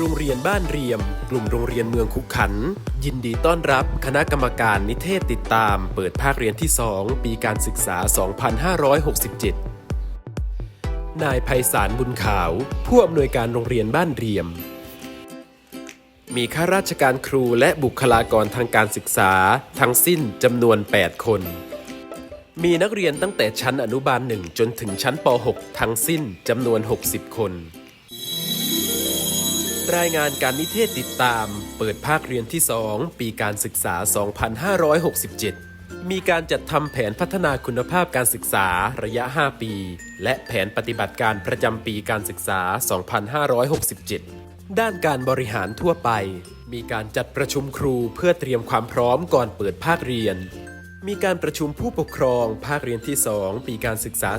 โรงเรียนบ้านเรียม กลุ่มโรงเรียนเมืองขุขัน ยินดีต้อนรับคณะกรรมการนิเทศติดตาม เปิดภาคเรียนที่ 2 ปีการศึกษา 2567 นายไพศาลบุญขาว ผู้อำนวยการโรงเรียนบ้านเรียม มีข้าราชการครูและบุคลากรทางการศึกษา ทั้งสิ้นจำนวน 8 คน มีนักเรียนตั้งแต่ชั้นอนุบาล 1 จนถึงชั้นป .6 ทั้งสิ้นจำนวน 60 คน รายงานการนิเทศติดตาม เปิดภาคเรียนที่ 2 ปีการศึกษา 2567 มีการจัดทำแผนพัฒนาคุณภาพการศึกษาระยะ 5 ปี และแผนปฏิบัติการประจำปีการศึกษา 2567 ด้านการบริหารทั่วไป มีการจัดประชุมครูเพื่อเตรียมความพร้อมก่อนเปิดภาคเรียน มีการประชุมผู้ปกครองภาคเรียนที่ 2 ปีการศึกษา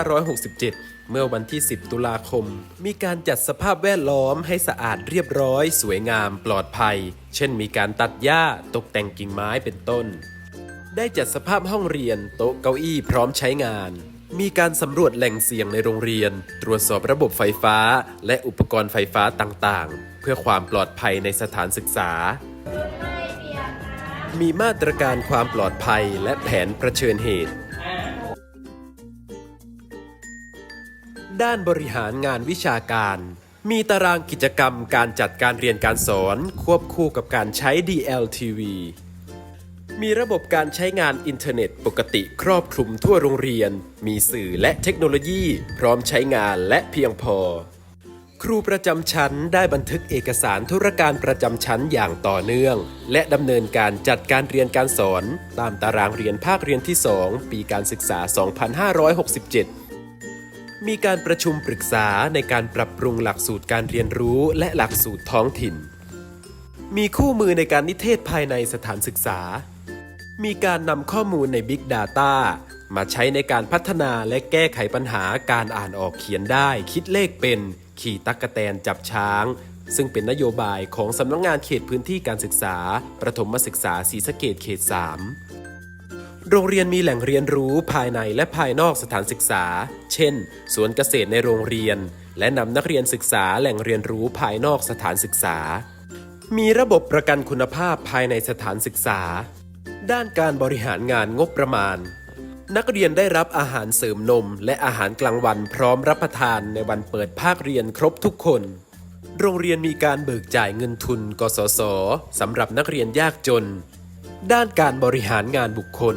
2567 เมื่อวันที่ 10 ตุลาคม มีการจัดสภาพแวดล้อมให้สะอาดเรียบร้อย สวยงามปลอดภัย เช่นมีการตัดหญ้าตกแต่งกิ่งไม้เป็นต้น ได้จัดสภาพห้องเรียน โต๊ะเก้าอี้พร้อมใช้งาน มีการสำรวจแหล่งเสี่ยงในโรงเรียน ตรวจสอบระบบไฟฟ้า และอุปกรณ์ไฟฟ้าต่างๆ เพื่อความปลอดภัยในสถานศึกษา มีมาตรการความปลอดภัยและแผนเผชิญเหตุ ด้านบริหารงานวิชาการ มีตารางกิจกรรมการจัดการเรียนการสอนควบคู่กับการใช้ DLTV มีระบบการใช้งานอินเทอร์เน็ตปกติครอบคลุมทั่วโรงเรียน มีสื่อและเทคโนโลยี พร้อมใช้งานและเพียงพอ ครูประจำชั้นได้บันทึกเอกสารธุรการประจำชั้นอย่างต่อเนื่อง และดำเนินการจัดการเรียนการสอน ตามตารางเรียนภาคเรียนที่ 2 ปีการศึกษา 2567 มีการประชุมปรึกษาในการปรับปรุงหลักสูตรการเรียนรู้และหลักสูตรท้องถิ่น มีคู่มือในการนิเทศภายในสถานศึกษา มีการนำข้อมูลใน Big Data มาใช้ในการพัฒนาและแก้ไขปัญหาการอ่านออกเขียนได้ คิดเลขเป็น ขี่ตักกะแตนจับช้าง ซึ่งเป็นนโยบายของสำนักงงานเขตพื้นที่การศึกษา ประถมศึกษาศรีสะเกดเขต 3 โรงเรียนมีแหล่งเรียนรู้ภายในและภายนอกสถานศึกษา เช่น สวนเกษตรในโรงเรียน และนำนักเรียนศึกษาแหล่งเรียนรู้ภายนอกสถานศึกษา มีระบบประกันคุณภาพภายในสถานศึกษา ด้านการบริหารงานงบประมาณ นักเรียนได้รับอาหารเสริมนม และอาหารกลางวันพร้อมรับประทานในวันเปิดภาคเรียนครบทุกคน โรงเรียนมีการเบิกจ่ายเงินทุน กสศสำหรับนักเรียนยากจนด้านการบริหารงานบุคคล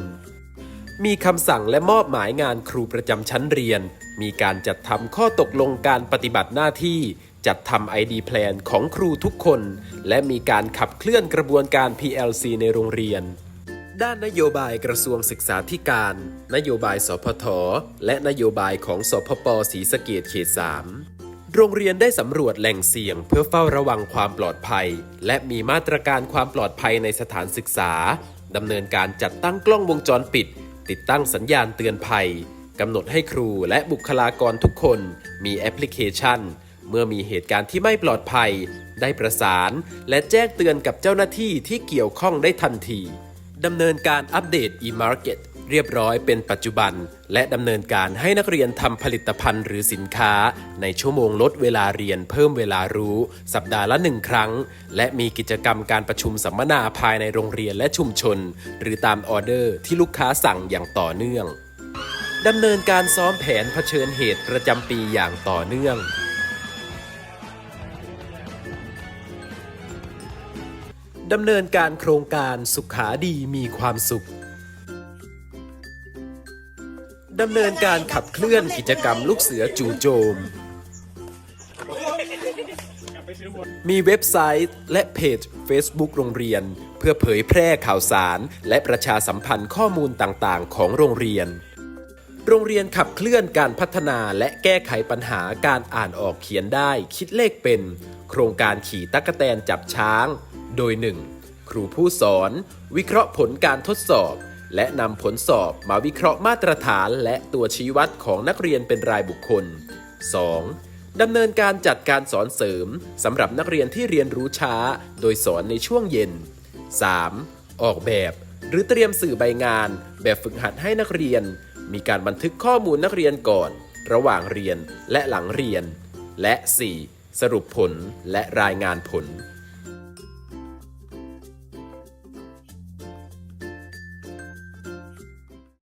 มีคำสั่งและมอบหมายงานครูประจำชั้นเรียน มีการจัดทำข้อตกลงการปฏิบัติหน้าที่ จัดทำ ID Plan ของครูทุกคน และมีการขับเคลื่อนกระบวนการ PLC ในโรงเรียน ด้านนโยบายกระทรวงศึกษาธิการ นโยบายสพท และนโยบายของสพปศรีสะเกดเขต 3โรงเรียนได้สำรวจแหล่งเสี่ยงเพื่อเฝ้าระวังความปลอดภัย และมีมาตรการความปลอดภัยในสถานศึกษาดำเนินการจัดตั้งกล้องวงจรปิด ติดตั้งสัญญาณเตือนภัยกำหนดให้ครูและบุคลากรทุกคนมีแอปพลิเคชัน เมื่อมีเหตุการณ์ที่ไม่ปลอดภัย ได้ประสาน และแจ้งเตือนกับเจ้าหน้าที่ที่เกี่ยวข้องได้ทันทีดำเนินการอัปเดต e-market เรียบร้อยเป็นปัจจุบัน และดำเนินการให้นักเรียนทำผลิตภัณฑ์หรือสินค้า ในชั่วโมงลดเวลาเรียนเพิ่มเวลารู้ สัปดาห์ละหนึ่งครั้ง และมีกิจกรรมการประชุมสัมมนาภายในโรงเรียนและชุมชน หรือตามออเดอร์ที่ลูกค้าสั่งอย่างต่อเนื่องดำเนินการซ้อมแผนเผชิญเหตุประจำปีอย่างต่อเนื่องดำเนินการโครงการสุขาดีมีความสุข ดำเนินการขับเคลื่อนกิจกรรมลูกเสือจู่โจม มีเว็บไซต์และเพจ Facebook โรงเรียน เพื่อเผยแพร่ข่าวสาร และประชาสัมพันธ์ข้อมูลต่างๆ ของโรงเรียน โรงเรียนขับเคลื่อนการพัฒนาและแก้ไขปัญหาการอ่านออกเขียนได้คิดเลขเป็น โครงการขี่ตั๊กแตนจับช้าง โดย 1. ครูผู้สอน วิเคราะห์ผลการทดสอบ และนำผลสอบมาวิเคราะห์มาตรฐานและตัวชี้วัดของนักเรียนเป็นรายบุคคล 2. ดำเนินการจัดการสอนเสริมสำหรับนักเรียนที่เรียนรู้ช้า โดยสอนในช่วงเย็น 3. ออกแบบ หรือเตรียมสื่อใบงาน แบบฝึกหัดให้นักเรียน มีการบันทึกข้อมูลนักเรียนก่อน ระหว่างเรียนและหลังเรียน และ 4. สรุปผลและรายงานผล